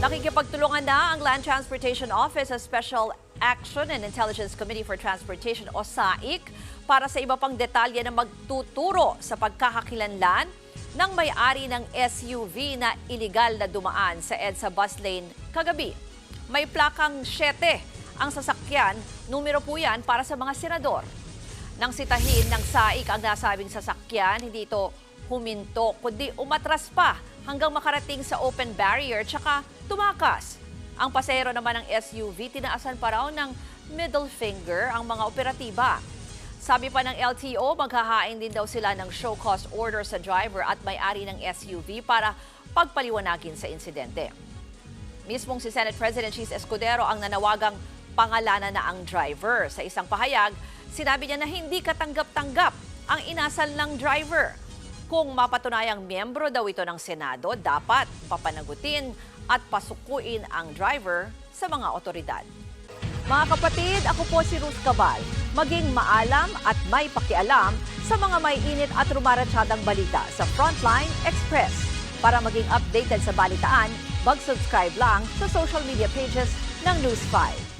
Nakikipagtulungan na ang Land Transportation Office sa Special Action and Intelligence Committee for Transportation o SAIC para sa iba pang detalye na magtuturo sa pagkakakilanlan ng may-ari ng SUV na iligal na dumaan sa EDSA bus lane kagabi. May plakang 7 ang sasakyan, numero po yan para sa mga senador. Nang sitahin ng SAIC ang nasabing sasakyan, hindi ito huminto, kundi umatras pa hanggang makarating sa open barrier tsaka tumakas. Ang pasahero naman ng SUV, tinaasan pa raw ng middle finger ang mga operatiba. Sabi pa ng LTO, maghahain din daw sila ng show cause order sa driver at may-ari ng SUV para pagpaliwanagin sa insidente. Mismong si Senate President Cheese Escudero ang nanawagang pangalanan na ang driver. Sa isang pahayag, sinabi niya na hindi katanggap-tanggap ang inasal ng driver. Kung mapatunayang miyembro daw ito ng Senado, dapat papanagutin at pasukuin ang driver sa mga otoridad. Mga kapatid, ako po si Ruth Cabal. Maging maalam at may pakialam sa mga may init at rumaratsyadang balita sa Frontline Express. Para maging updated sa balitaan, mag-subscribe lang sa social media pages ng News 5.